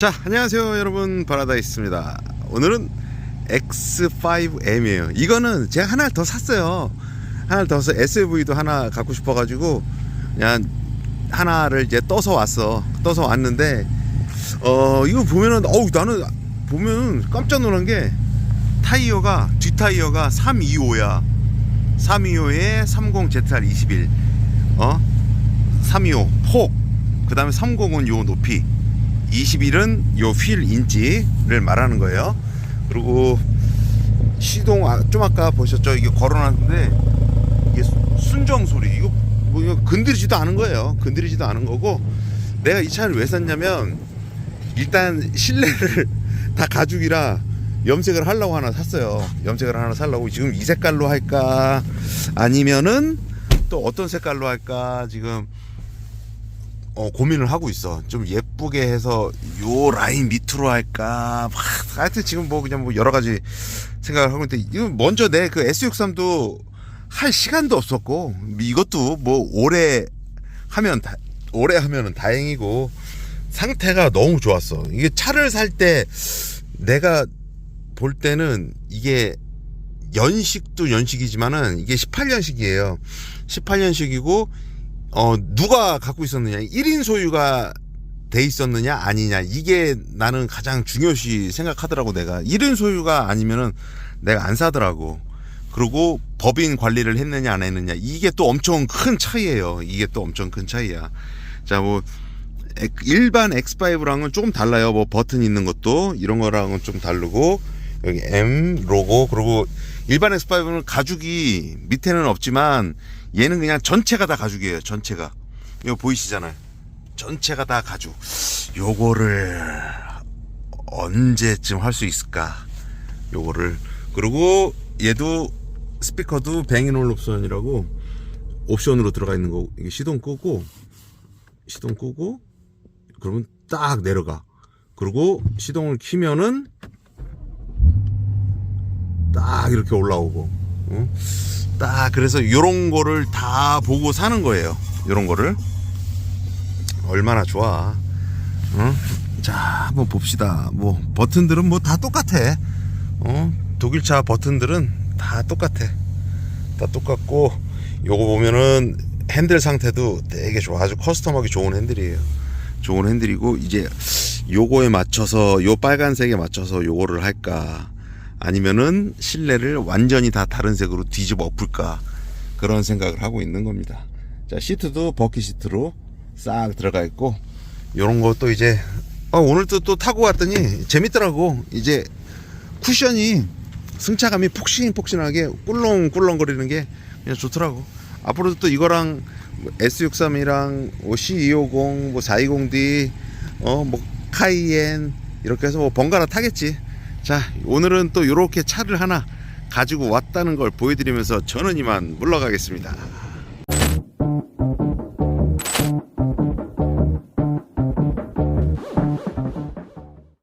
자, 안녕하세요, 여러분. 바라다이스입니다. 오늘은 X5M이에요. 이거는 제가 하나를 더 샀어요. 하나를 더 사서 SUV도 하나 갖고 싶어 가지고 그냥 하나를 이제 떠서 왔어. 떠서 왔는데 어 이거 보면은 어우 나는 보면 깜짝 놀란 게 타이어가 뒷 타이어가 325야. 325에 30ZR 21. 어? 325 폭. 그 다음에 30은 요 높이. 21은 요 휠 인치를 말하는 거예요. 그리고 시동 아, 좀 아까 보셨죠? 이게 걸어놨는데 이게 수- 순정 소리 이거 뭐 이거 건드리지도 않은 거예요. 건드리지도 않은 거고 내가 이 차를 왜 샀냐면 일단 실내를 다 가죽이라 염색을 하려고 하나 샀어요. 염색을 하나 살려고 지금 이 색깔로 할까 아니면은 또 어떤 색깔로 할까 지금 어, 고민을 하고 있어. 좀 예쁘게 해서 요 라인 밑으로 할까. 막 하여튼 지금 뭐 그냥 뭐 여러 가지 생각을 하고 있는데 이거 먼저 내 그 S63도 할 시간도 없었고 이것도 뭐 오래 하면 다, 오래 하면은 다행이고 상태가 너무 좋았어. 이게 차를 살 때 내가 볼 때는 이게 연식도 연식이지만은 이게 18년식이에요. 18년식이고 어 누가 갖고 있었느냐? 1인 소유가 돼 있었느냐? 아니냐? 이게 나는 가장 중요시 생각하더라고 내가. 1인 소유가 아니면은 내가 안 사더라고. 그리고 법인 관리를 했느냐 안 했느냐? 이게 또 엄청 큰 차이예요. 이게 또 엄청 큰 차이야. 자 뭐 일반 X5랑은 조금 달라요. 뭐 버튼 있는 것도 이런 거랑은 좀 다르고 여기 M 로고 그리고 일반 X5는 가죽이 밑에는 없지만 얘는 그냥 전체가 다 가죽이에요 전체가. 이거 보이시잖아요. 전체가 다 가죽. 요거를 언제쯤 할 수 있을까? 요거를. 그리고 얘도 스피커도 뱅앤올 옵션이라고 옵션으로 들어가 있는 거 이게 시동 끄고 시동 끄고 그러면 딱 내려가. 그리고 시동을 키면은 딱 이렇게 올라오고 어? 딱 그래서 요런 거를 다 보고 사는 거예요. 요런 거를. 얼마나 좋아. 어? 자 한번 봅시다. 뭐 버튼들은 뭐 다 똑같아. 어? 독일차 버튼들은 다 똑같아. 다 똑같고 요거 보면은 핸들 상태도 되게 좋아. 아주 커스텀하기 좋은 핸들이에요. 좋은 핸들이고 이제 요거에 맞춰서 요 빨간색에 맞춰서 요거를 할까 아니면은 실내를 완전히 다 다른 색으로 뒤집어 엎을까 그런 생각을 하고 있는 겁니다. 자 시트도 버킷 시트로 싹 들어가 있고 요런 것도 이제 아, 오늘도 또 타고 왔더니 재밌더라고. 이제 쿠션이 승차감이 폭신폭신하게 꿀렁꿀렁거리는 게 그냥 좋더라고. 앞으로도 또 이거랑 뭐 S63이랑 뭐 C250 뭐 420D 어뭐 카이엔 이렇게 해서 뭐 번갈아 타겠지 자 오늘은 또 이렇게 차를 하나 가지고 왔다는 걸 보여드리면서 저는 이만 물러가겠습니다